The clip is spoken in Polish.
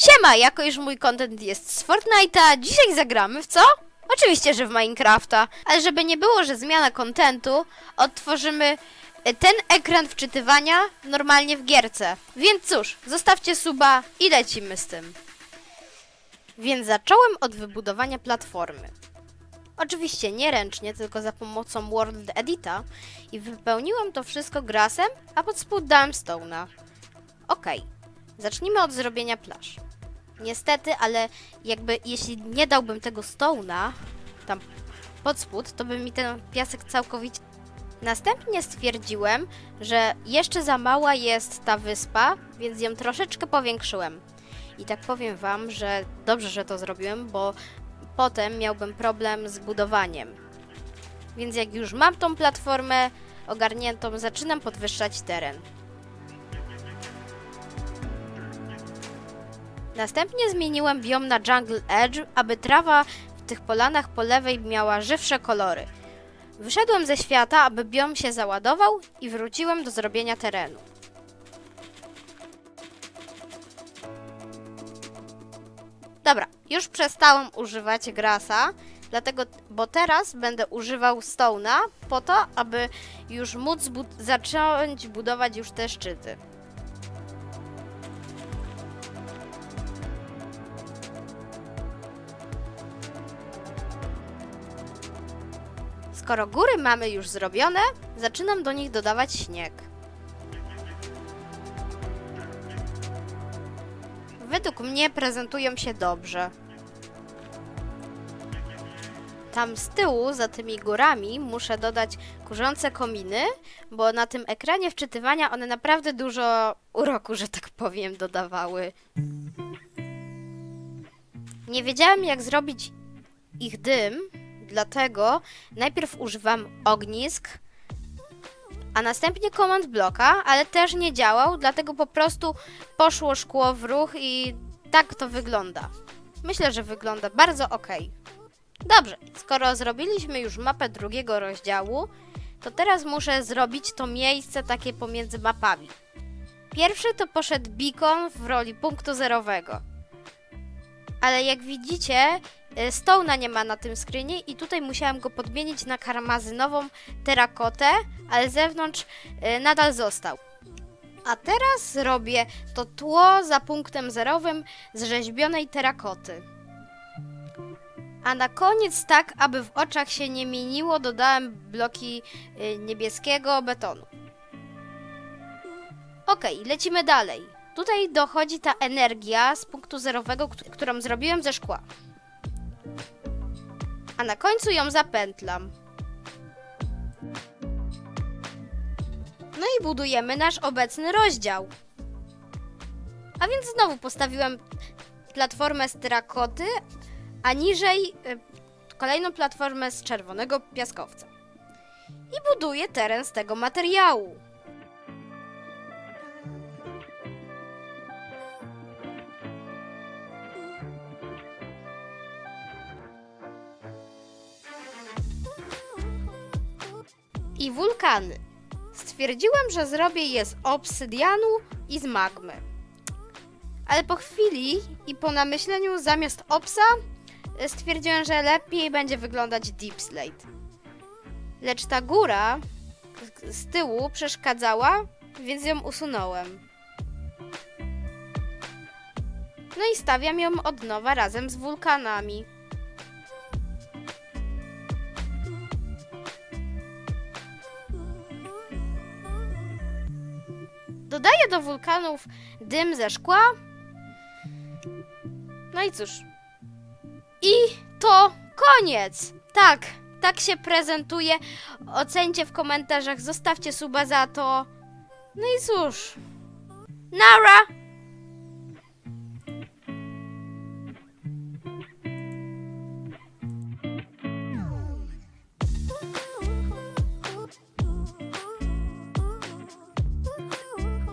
Siema, jako iż mój content jest z Fortnite'a, dzisiaj zagramy w co? Oczywiście, że w Minecrafta, ale żeby nie było, że zmiana kontentu, odtworzymy e, ten ekran wczytywania normalnie w gierce. Więc cóż, zostawcie suba i lecimy z tym. Więc zacząłem od wybudowania platformy. Oczywiście nie ręcznie, tylko za pomocą World Edita i wypełniłem to wszystko grasem, a pod spód dałem stone'a. Okej, zacznijmy od zrobienia plaż. Niestety, ale jakby jeśli nie dałbym tego stone'a tam pod spód, to by mi ten piasek całkowicie... Następnie stwierdziłem, że jeszcze za mała jest ta wyspa, więc ją troszeczkę powiększyłem. I tak powiem wam, że dobrze, że to zrobiłem, bo potem miałbym problem z budowaniem. Więc jak już mam tą platformę ogarniętą, zaczynam podwyższać teren. Następnie zmieniłem biom na Jungle Edge, aby trawa w tych polanach po lewej miała żywsze kolory. Wyszedłem ze świata, aby biom się załadował i wróciłem do zrobienia terenu. Dobra, już przestałem używać grasa, dlatego, bo teraz będę używał stone'a po to, aby już móc bu- zacząć budować już te szczyty. Skoro góry mamy już zrobione, zaczynam do nich dodawać śnieg. Według mnie prezentują się dobrze. Tam z tyłu, za tymi górami, muszę dodać kurzące kominy, bo na tym ekranie wczytywania one naprawdę dużo uroku, że tak powiem, dodawały. Nie wiedziałem, jak zrobić ich dym, dlatego najpierw używam ognisk, a następnie komand bloka, ale też nie działał, dlatego po prostu poszło szkło w ruch i tak to wygląda. Myślę, że wygląda bardzo ok. Dobrze, skoro zrobiliśmy już mapę drugiego rozdziału, to teraz muszę zrobić to miejsce takie pomiędzy mapami. Pierwszy to poszedł beacon w roli punktu zerowego. Ale jak widzicie, Stone'a nie ma na tym screenie i tutaj musiałam go podmienić na karmazynową terakotę, ale z zewnątrz y, nadal został. A teraz robię to tło za punktem zerowym z rzeźbionej terakoty. A na koniec, tak aby w oczach się nie mieniło, dodałem bloki y, niebieskiego betonu. Okej, lecimy dalej. Tutaj dochodzi ta energia z punktu zerowego, kt- którą zrobiłem ze szkła. A na końcu ją zapętlam. No i budujemy nasz obecny rozdział. A więc znowu postawiłem platformę z terakoty, a niżej y, kolejną platformę z czerwonego piaskowca. I buduję teren z tego materiału. I wulkany. Stwierdziłem, że zrobię je z obsydianu i z magmy. Ale po chwili i po namyśleniu zamiast obsa y, stwierdziłem, że lepiej będzie wyglądać Deep Slate. Lecz ta góra z tyłu przeszkadzała, więc ją usunąłem. No i stawiam ją od nowa razem z wulkanami. Dodaję do wulkanów dym ze szkła. No i cóż. I to koniec! Tak, tak się prezentuje. Ocencie w komentarzach, zostawcie suba za to. No i cóż. Nara!